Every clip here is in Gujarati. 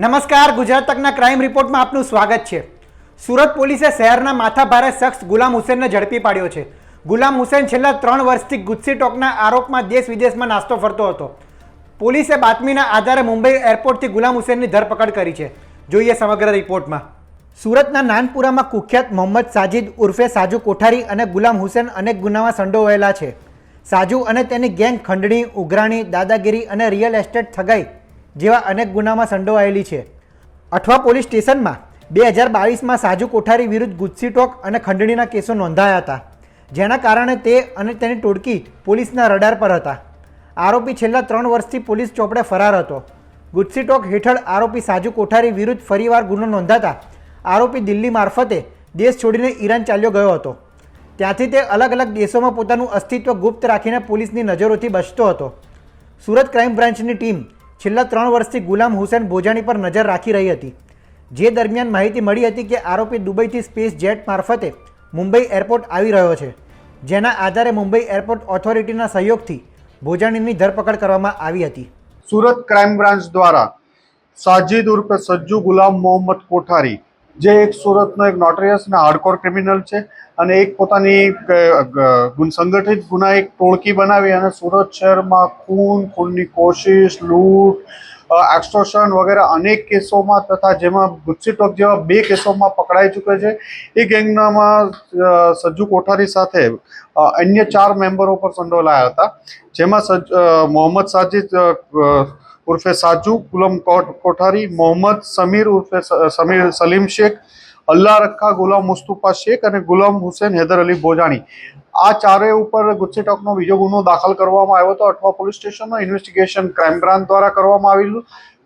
નમસ્કાર, ગુજરાત તકના ક્રાઇમ રિપોર્ટમાં આપનું સ્વાગત છે. સુરત પોલીસે શહેરના માથાભારે શખ્સ ગુલામ હુસેનને ઝડપી પાડ્યો છે. ગુલામ હુસેન છેલ્લા ત્રણ વર્ષથી ગુસ્સી ટોકના આરોપમાં દેશ વિદેશમાં નાસ્તો ફરતો હતો. પોલીસે બાતમીના આધારે મુંબઈ એરપોર્ટથી ગુલામ હુસેનની ધરપકડ કરી છે. જોઈએ સમગ્ર રિપોર્ટમાં સુરતના નાનપુરામાં કુખ્યાત મોહમ્મદ સાજિદ ઉર્ફે સાજુ કોઠારી અને ગુલામ હુસેન અનેક ગુનામાં સંડોવાયેલા છે. સાજુ અને તેની ગેંગ ખંડણી, ઉઘરાણી, દાદાગીરી અને રિયલ એસ્ટેટ ઠગાઈ જેવા અનેક ગુનામાં સંડોવાયેલી છે. અઠવા પોલીસ સ્ટેશનમાં બે હજાર બાવીસમાં સાજુ કોઠારી વિરુદ્ધ ગુજસી ટોક અને ખંડણીના કેસો નોંધાયા હતા. જેના કારણે તે અને તેની ટોળકી પોલીસના રડાર પર હતા. આરોપી છેલ્લા ત્રણ વર્ષથી પોલીસ ચોપડે ફરાર હતો. ગુસ્સી ટોક હેઠળ આરોપી સાજુ કોઠારી વિરુદ્ધ ફરીવાર ગુનો નોંધાતા આરોપી દિલ્હી મારફતે દેશ છોડીને ઈરાન ચાલ્યો ગયો હતો. ત્યાંથી તે અલગ અલગ દેશોમાં પોતાનું અસ્તિત્વ ગુપ્ત રાખીને પોલીસની નજરોથી બચતો હતો. સુરત ક્રાઇમ બ્રાન્ચની ટીમ છેલ્લા ત્રણ વર્ષથી ગુલામ હુસેન ભોજાણી પર નજર રાખી રહી હતી. જે દરમિયાન માહિતી મળી હતી કે આરોપી દુબઈથી સ્પેસ જેટ મારફતે મુંબઈ એરપોર્ટ આવી રહ્યો છે, જેના આધારે મુંબઈ એરપોર્ટ ઓથોરિટીના સહયોગથી ભોજાણીની ધરપકડ કરવામાં આવી હતી. સુરત ક્રાઇમ બ્રાન્ચ દ્વારા સાજિદ ઉર્ફે સજ્જુ ગુલામ મોહમ્મદ કોઠારી, જે એક સુરતનો એક નોટરિયસ અને હાર્ડકોર ક્રિમિનલ છે અને એક પોતાની ગ- ગુના એક સંગઠિત ટોળકી બનાવી અને સુરત શહેરમાં ખૂન, ખૂનની કોશિશ, લૂંટ એક્સ્ટોર્શન વગેરે અનેક કેસોમાં તથા જેમાં ગુસ્સી ટોક જેવા બે કેસોમાં પકડાઈ ચૂકે છે. એ ગેંગનામાં સજ્જુ કોઠારી સાથે અન્ય ચાર મેમ્બરો પર સંડોવાયા હતા. જેમાં સજ મોહમ્મદ સાજિદ ઉર્ફે સાજુ ગુલમ કોઠારી, મોહમ્મદ સમીર ઉર્ફે સમીર, સલીમ શેખ અલ્લાહ રખા ગુલામ મુસ્તુફા શેખ અને ગુલામ હુસેન હૈદર અલી બોજાણી. આ ચારેય ઉપર ગુસ્સી ટોકનો બીજો ગુનો દાખલ કરવામાં આવ્યો હતો. અઠવા પોલીસ સ્ટેશનનો ઇન્વેસ્ટિગેશન ક્રાઇમ બ્રાન્ચ દ્વારા કરવામાં આવેલું.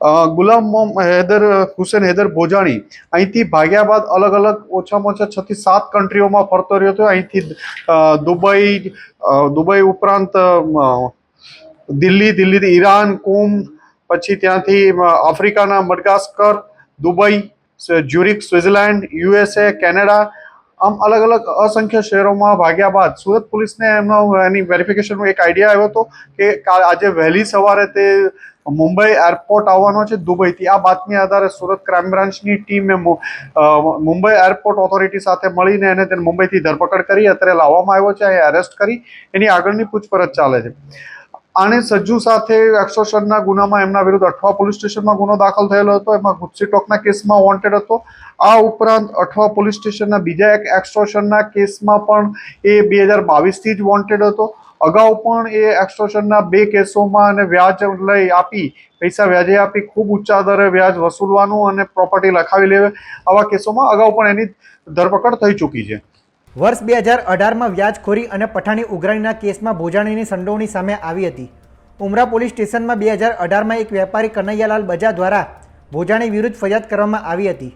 ગુલામ હૈદર, હુસેન હૈદર ભોજાણી અહીંથી ભાગ્યા બાદ અલગ અલગ ઓછામાં ઓછા છ થી સાત કન્ટ્રીઓમાં ફરતો રહ્યો હતો. અહીંથી દુબઈ દુબઈ ઉપરાંત દિલ્હી, દિલ્હીથી ઈરાન, કુમ, પછી ત્યાંથી આફ્રિકાના Madagascar, Dubai Zurich Switzerland USA, Canada આમ અલગ અલગ અસંખ્ય શહેરોમાં ભાગ્યા બાદ સુરત પોલીસને એમનો એની વેરિફિકેશનનો એક આઈડિયા આવ્યો હતો કે, આજે વહેલી સવારે તે મુંબઈ એરપોર્ટ આવવાનો છે દુબઈથી. આ બાતમી આધારે સુરત ક્રાઇમ બ્રાન્ચની ટીમે મુંબઈ એરપોર્ટ ઓથોરિટી સાથે મળીને એને તેને મુંબઈથી ધરપકડ કરી અત્યારે લાવવામાં આવ્યો છે અહીં અરેસ્ટ કરી, એની આગળની પૂછપરછ ચાલે છે. આણે સજ્જુ સાથે એક્સોશનના ગુનામાં એમના વિરુદ્ધ અઠવા પોલીસ સ્ટેશનમાં ગુનો દાખલ થયેલો હતો, એમાં ગુસ્સી ટોકના કેસમાં વોન્ટેડ હતો. આ ઉપરાંત અઠવા પોલીસ સ્ટેશનના બીજા એક એક્સોશનના કેસમાં પણ એ બે હજાર બાવીસથી જ વોન્ટેડ હતો. અગાઉ પણ એ એક્સટોર્શનના બે કેસોમાં અને વ્યાજ લઈ આપી, પૈસા વ્યાજે આપી, ખૂબ ઊંચા દરે વ્યાજ વસૂલવાનું અને પ્રોપર્ટી લખાવી લેવે, આવા કેસોમાં અગાઉ પણ એની ધરપકડ થઈ ચૂકી છે. વર્ષ બે હજાર અઢારમાં વ્યાજખોરી અને પઠાણી ઉઘરાણીના કેસમાં ભોજાણીની સંડોવણી સામે આવી હતી. ઉમરા પોલીસ સ્ટેશનમાં બે હજાર અઢારમાં એક વેપારી કનૈયાલાલ બજા દ્વારા ભોજાણી વિરુદ્ધ ફરિયાદ કરવામાં આવી હતી.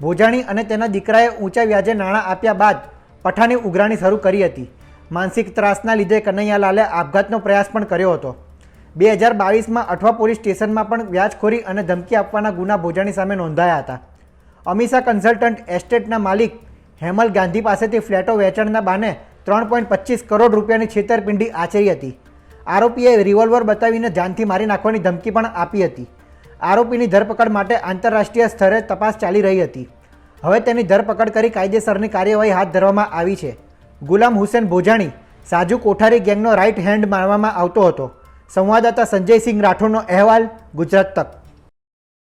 ભોજાણી અને તેના દીકરાએ ઊંચા વ્યાજે નાણાં આપ્યા બાદ પઠાણી ઉઘરાણી શરૂ કરી હતી. માનસિક ત્રાસના લીધે કનૈયાલાલે આપઘાતનો પ્રયાસ પણ કર્યો હતો. બે હજાર બાવીસમાં અઠવા પોલીસ સ્ટેશનમાં પણ વ્યાજખોરી અને ધમકી આપવાના ગુના ભોજાણી સામે નોંધાયા હતા. અમીસા કન્સલ્ટન્ટ એસ્ટેટના માલિક હેમલ ગાંધી પાસેથી ફ્લેટો વેચાણના બાને ત્રણ પોઈન્ટ પચીસ કરોડ રૂપિયાની છેતરપિંડી આચરી હતી. આરોપીએ રિવોલ્વર બતાવીને જાનથી મારી નાખવાની ધમકી પણ આપી હતી. આરોપીની ધરપકડ માટે આંતરરાષ્ટ્રીય સ્તરે તપાસ ચાલી રહી હતી. હવે તેની ધરપકડ કરી કાયદેસરની કાર્યવાહી હાથ ધરવામાં આવી છે. ગુલામ હુસેન ભોજાણી સાજુ કોઠારી ગેંગનો રાઇટ હેન્ડ માનવામાં આવતો હતો. સંવાદદાતા સંજયસિંહ રાઠોડનો અહેવાલ ગુજરાત તક.